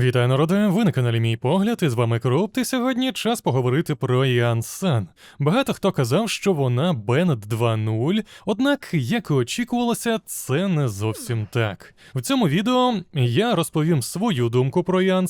Вітаю народи, ви на каналі Мій Погляд, і з вами Круп, і сьогодні час поговорити про Іан. Багато хто казав, що вона Беннет 2.0, однак, як і очікувалося, це не зовсім так. В цьому відео я розповім свою думку про Іан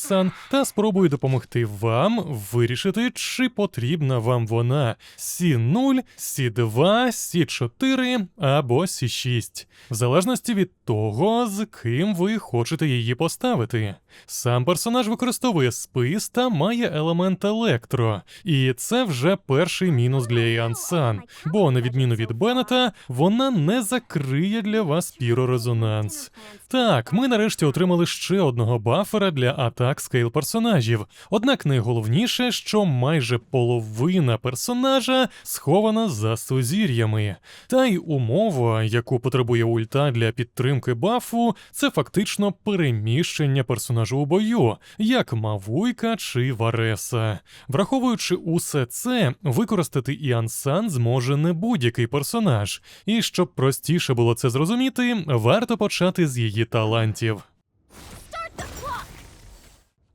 та спробую допомогти вам вирішити, чи потрібна вам вона Сі0, Сі2, Сі4 або Сі6, в залежності від того, з ким ви хочете її поставити. Сам персонаж використовує спис та має елемент електро, і це вже перший мінус для Іан Сан, бо на відміну від Беннета, вона не закриє для вас пірорезонанс. Так, ми нарешті отримали ще одного бафера для атак скейл персонажів. Однак найголовніше, що майже половина персонажа схована за сузір'ями. Та й умова, яку потребує ульта для підтримки бафу, це фактично переміщення персонажу у бою, як Мавуйка чи Вареса. Враховуючи усе це, використати Іансан зможе не будь-який персонаж. І щоб простіше було це зрозуміти, варто почати з її талантів.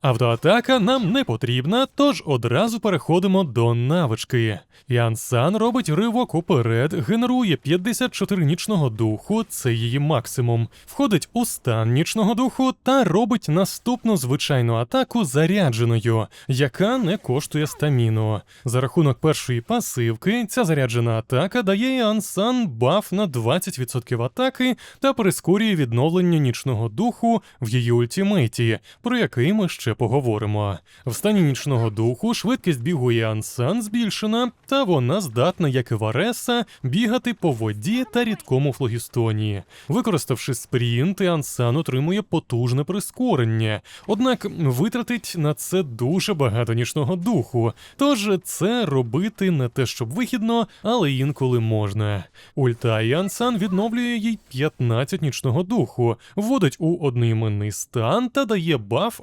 Автоатака нам не потрібна, тож одразу переходимо до навички. Ян робить ривок уперед, генерує 54 нічного духу, це її максимум, входить у стан нічного духу та робить наступну звичайну атаку зарядженою, яка не коштує стаміну. За рахунок першої пасивки, ця заряджена атака дає Ян Сан баф на 20% атаки та прискорює відновлення нічного духу в її ультимейті, про який ми ще поговоримо. В стані нічного духу швидкість бігу Сан збільшена, та вона здатна, як і Вареса, бігати по воді та рідкому флогістоні. Використавши спринт, Сан отримує потужне прискорення, однак витратить на це дуже багато нічного духу. Тож це робити не те, щоб вихідно, але інколи можна. Ульта Янсан відновлює їй 15 нічного духу, вводить у одноіменний стан та дає баф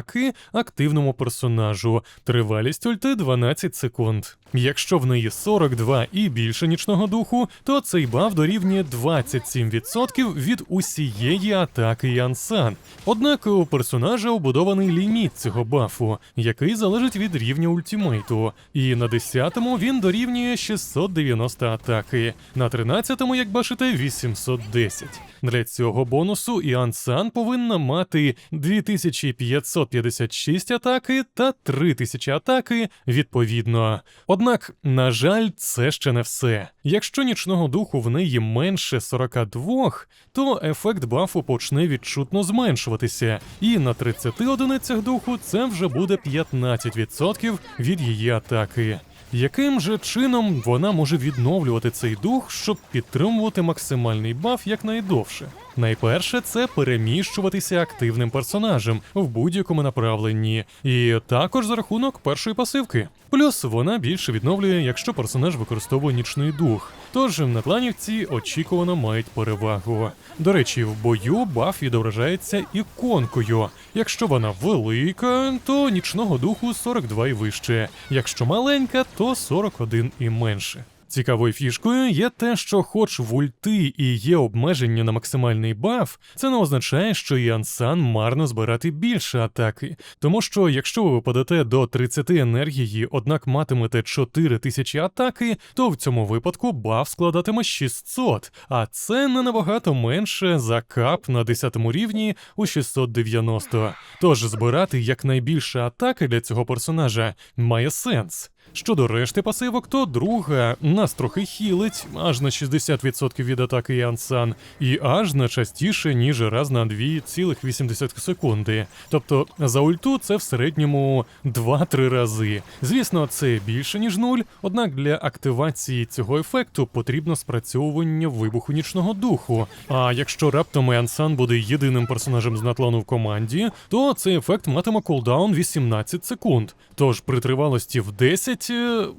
атаки активному персонажу. Тривалість ульти 12 секунд. Якщо в неї 42 і більше нічного духу, то цей баф дорівнює 27% від усієї атаки Янсан. Однак у персонажа обудований ліміт цього бафу, який залежить від рівня ультимейту. І на 10-му він дорівнює 690 атаки, на 13-му, як бачите, 810. Для цього бонусу Іан Сан повинна мати 2556 атаки та 3000 атаки відповідно. Однак, на жаль, це ще не все. Якщо нічного духу в неї менше 42, то ефект бафу почне відчутно зменшуватися, і на 30 одиницях духу це вже буде 15% від її атаки. Яким же чином вона може відновлювати цей дух, щоб підтримувати максимальний баф якнайдовше? Найперше, це переміщуватися активним персонажем в будь-якому направленні, і також за рахунок першої пасивки. Плюс вона більше відновлює, якщо персонаж використовує нічний дух. Тож натланівці очікувано мають перевагу. До речі, в бою баф відображається іконкою. Якщо вона велика, то нічного духу 42 і вище. Якщо маленька, то 41 і менше. Цікавою фішкою є те, що, хоч в ульти і є обмеження на максимальний баф, це не означає, що Янсан марно збирати більше атаки. Тому що якщо ви випадете до 30 енергії, однак матимете 4000 атаки, то в цьому випадку баф складатиме 600, а це не набагато менше за кап на 10 рівні у 690. Тож збирати якнайбільше атаки для цього персонажа має сенс. Щодо решти пасивок, то друга нас трохи хілить, аж на 60% від атаки Янсан, і аж на частіше, ніж раз на 2,8 секунди. Тобто за ульту це в середньому 2-3 рази. Звісно, це більше ніж нуль, однак для активації цього ефекту потрібно спрацьовування вибуху нічного духу. А якщо раптом Янсан буде єдиним персонажем з натлану в команді, то цей ефект матиме кулдаун 18 секунд. Тож при тривалості в 10 навіть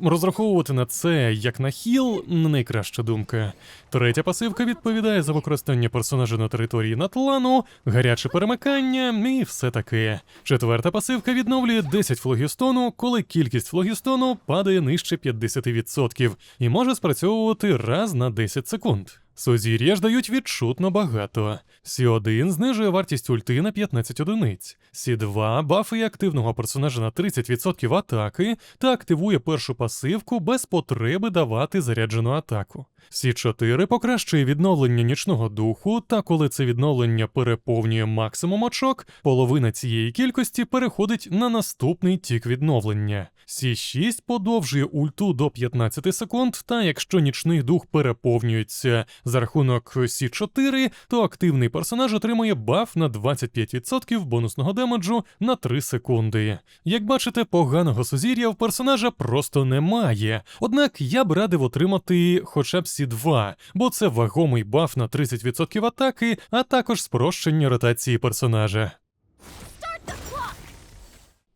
розраховувати на це як на хіл не найкраща думка. Третя пасивка відповідає за використання персонажа на території Натлану, гаряче перемикання і все таке. Четверта пасивка відновлює 10 флогістону, коли кількість флогістону падає нижче 50% і може спрацьовувати раз на 10 секунд. Сузір'я ж дають відчутно багато. Сі1 знижує вартість ульти на 15 одиниць. Сі2 бафує активного персонажа на 30% атаки та активує першу пасивку без потреби давати заряджену атаку. Сі4 покращує відновлення нічного духу, та коли це відновлення переповнює максимум очок, половина цієї кількості переходить на наступний тік відновлення. Сі6 подовжує ульту до 15 секунд, та якщо нічний дух переповнюється за рахунок Сі4, то активний персонаж отримує баф на 25% бонусного демеджу на 3 секунди. Як бачите, поганого сузір'я в персонажа просто немає. Однак я б радив отримати хоча б Сі2, бо це вагомий баф на 30% атаки, а також спрощення ротації персонажа.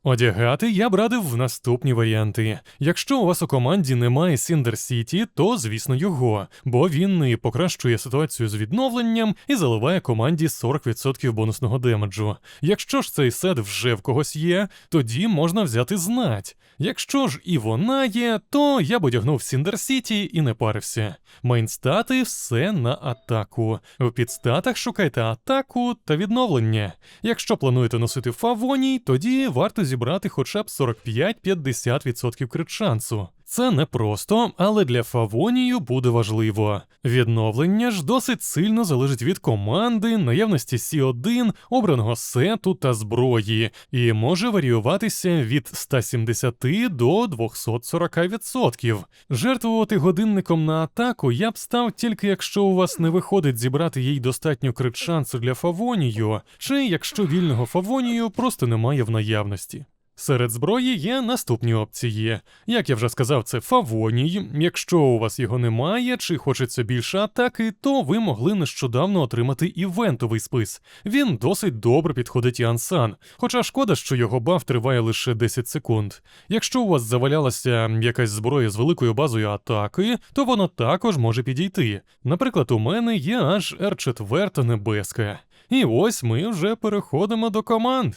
Одягати я б радив в наступні варіанти. Якщо у вас у команді немає Сіндер Сіті, то звісно його, бо він і покращує ситуацію з відновленням і заливає команді 40% бонусного демеджу. Якщо ж цей сет вже в когось є, тоді можна взяти знать. Якщо ж і вона є, то я б одягнув Сіндер Сіті і не парився. Мейнстати все на атаку. В підстатах шукайте атаку та відновлення. Якщо плануєте носити фавоній, тоді варто зібрати хоча б 45-50% крит шансу. Це непросто, але для Фавонію буде важливо. Відновлення ж досить сильно залежить від команди, наявності Сі1, обраного сету та зброї, і може варіюватися від 170 до 240%. Жертвувати годинником на атаку я б став тільки якщо у вас не виходить зібрати їй достатньо крит шансу для Фавонію, чи якщо вільного Фавонію просто немає в наявності. Серед зброї є наступні опції. Як я вже сказав, це фавоній. Якщо у вас його немає чи хочеться більше атаки, то ви могли нещодавно отримати івентовий спис. Він досить добре підходить і Ансан, хоча шкода, що його баф триває лише 10 секунд. Якщо у вас завалялася якась зброя з великою базою атаки, то вона також може підійти. Наприклад, у мене є аж Р4 небеска. І ось ми вже переходимо до команд.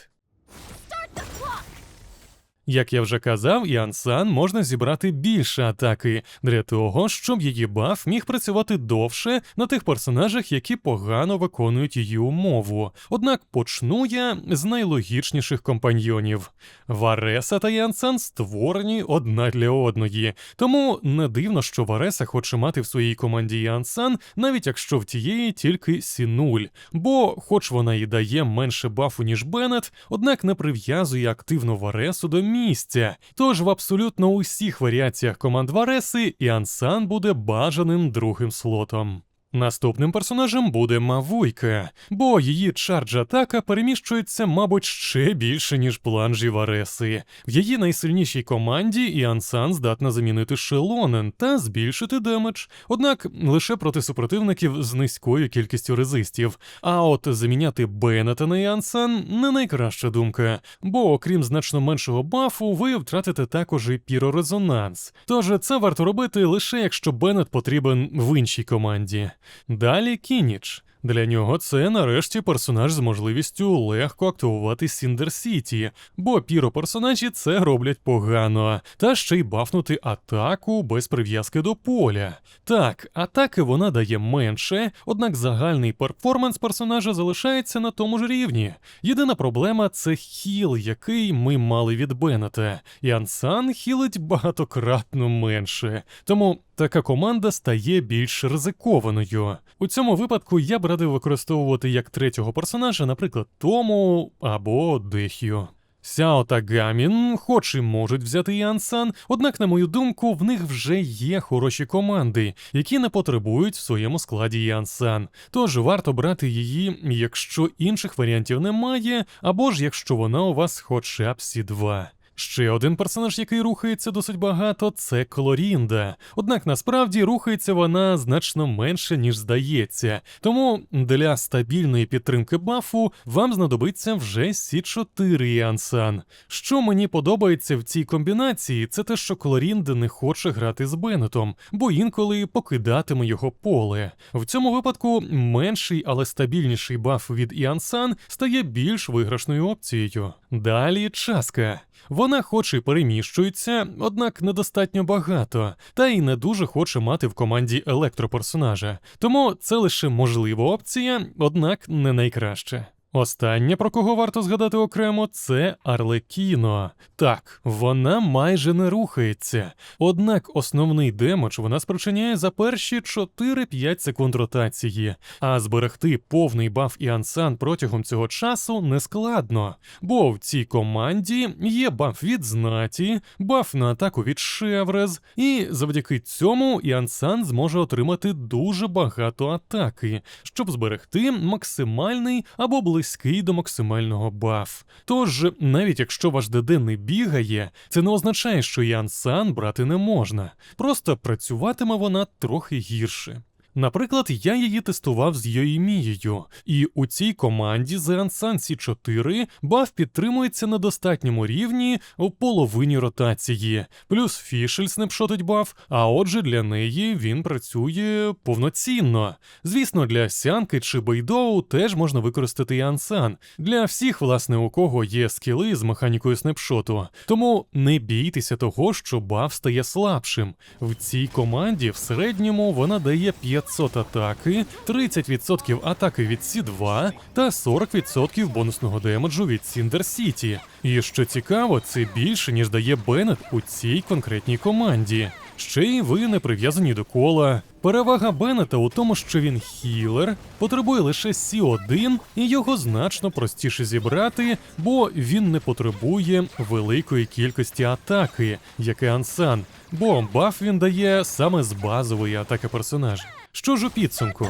Як я вже казав, і Ансан можна зібрати більше атаки для того, щоб її баф міг працювати довше на тих персонажах, які погано виконують її умову. Однак почну я з найлогічніших компаньйонів. Вареса та Янсан створені одна для одної, тому не дивно, що Вареса хоче мати в своїй команді Янсан, навіть якщо в тієї тільки Сі0. Бо, хоч вона і дає менше бафу, ніж Беннет, однак не прив'язує активно Варесу до місця. Тож в абсолютно усіх варіаціях команд Вареси Іансан буде бажаним другим слотом. Наступним персонажем буде Мавуйка, бо її чардж-атака переміщується, мабуть, ще більше, ніж планжі Вареси. В її найсильнішій команді Іансан здатна замінити Шелонен та збільшити демедж, однак лише проти супротивників з низькою кількістю резистів. А от заміняти Беннета на Іансан не найкраща думка, бо окрім значно меншого бафу, ви втратите також і пірорезонанс. Тож це варто робити лише якщо Беннет потрібен в іншій команді. Далі Кініч. Для нього це нарешті персонаж з можливістю легко активувати Сіндер Сіті, бо піро-персонажі це роблять погано, та ще й бафнути атаку без прив'язки до поля. Так, атаки вона дає менше, однак загальний перформанс персонажа залишається на тому ж рівні. Єдина проблема це хіл, який ми мали від Беннета. І Ансан хілить багатократно менше. Тому така команда стає більш ризикованою. У цьому випадку я б радив використовувати як третього персонажа, наприклад, Тому або Дехію. Сяо та Гамін, хоч і можуть взяти Янсан, однак, на мою думку, в них вже є хороші команди, які не потребують в своєму складі Янсан. Тож варто брати її, якщо інших варіантів немає, або ж якщо вона у вас хоча б Сі2. Ще один персонаж, який рухається досить багато, це Клорінда. Однак насправді рухається вона значно менше, ніж здається. Тому для стабільної підтримки бафу вам знадобиться вже Сі4 Янсан. Що мені подобається в цій комбінації, це те, що Клорінда не хоче грати з Беннетом, бо інколи покидатиме його поле. В цьому випадку менший, але стабільніший баф від Іансан стає більш виграшною опцією. Далі часка. Вона хоч і переміщується, однак недостатньо багато, та й не дуже хоче мати в команді електроперсонажа. Тому це лише можлива опція, однак не найкраще. Останнє, про кого варто згадати окремо, це Арлекіно. Так, вона майже не рухається. Однак основний демедж вона спричиняє за перші 4-5 секунд ротації, а зберегти повний баф і ансан протягом цього часу не складно, бо в цій команді є баф від знаті, баф на атаку від Шеврез, і завдяки цьому Іансан зможе отримати дуже багато атаки, щоб зберегти максимальний або близький до максимального баф. Тож, навіть якщо ваш ДД не бігає, це не означає, що Іансан брати не можна, просто працюватиме вона трохи гірше. Наприклад, я її тестував з Йоїмією, і у цій команді з Ansan C4 баф підтримується на достатньому рівні у половині ротації, плюс фішель снапшотить баф, а отже для неї він працює повноцінно. Звісно, для Сянки чи Бейдоу теж можна використати і Ансан. Для всіх, власне, у кого є скіли з механікою снапшоту. Тому не бійтеся того, що баф стає слабшим. В цій команді в середньому вона дає 500 атаки, 30% атаки від Сі2 та 40% бонусного демеджу від Сіндер Сіті. І що цікаво, це більше, ніж дає Беннет у цій конкретній команді. Ще й ви не прив'язані до кола. Перевага Беннета у тому, що він хілер, потребує лише Сі1, і його значно простіше зібрати, бо він не потребує великої кількості атаки, як і Ансан, бо баф він дає саме з базової атаки персонажа. Що ж у підсумку?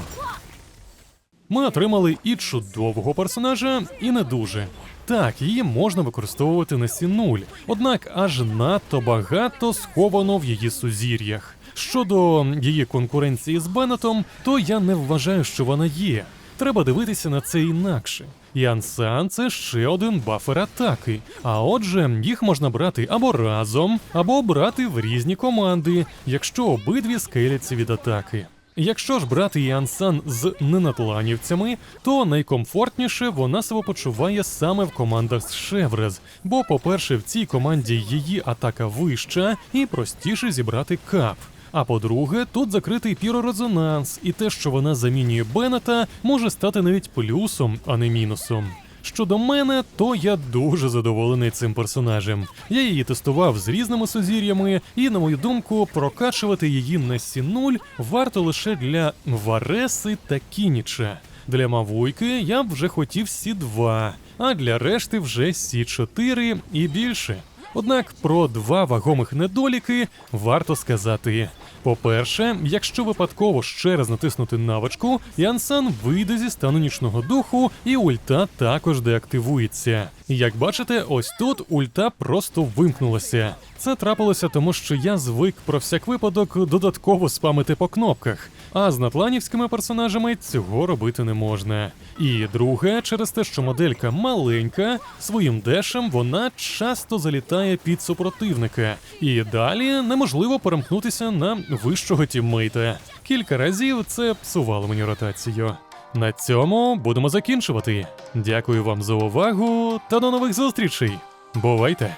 Ми отримали і чудового персонажа, і не дуже. Так, її можна використовувати на Сі0, однак аж надто багато сховано в її сузір'ях. Щодо її конкуренції з Беннетом, то я не вважаю, що вона є. Треба дивитися на це інакше. Янсан це ще один бафер атаки. А отже, їх можна брати або разом, або брати в різні команди, якщо обидві скеляться від атаки. Якщо ж брати Янсан з ненатланівцями, то найкомфортніше вона себе почуває саме в командах з Шеврез, бо, по-перше, в цій команді її атака вища і простіше зібрати кап. А по-друге, тут закритий пірорезонанс, і те, що вона замінює Беннета, може стати навіть плюсом, а не мінусом. Щодо мене, то я дуже задоволений цим персонажем. Я її тестував з різними сузір'ями, і, на мою думку, прокачувати її на Сі0 варто лише для Вареси та Кініча. Для Мавуйки я б вже хотів Сі2, а для решти вже Сі4 і більше. Однак про два вагомих недоліки варто сказати. По-перше, якщо випадково ще раз натиснути навичку, Янсан вийде зі стану нічного духу, і ульта також деактивується. Як бачите, ось тут ульта просто вимкнулася. Це трапилося тому, що я звик про всяк випадок додатково спамити по кнопках, а з натланівськими персонажами цього робити не можна. І друге, через те, що моделька маленька, своїм дешем вона часто залітає під супротивника, і далі неможливо перемкнутися на вищого тіммейта. Кілька разів це псувало мені ротацію. На цьому будемо закінчувати. Дякую вам за увагу та до нових зустрічей. Бувайте!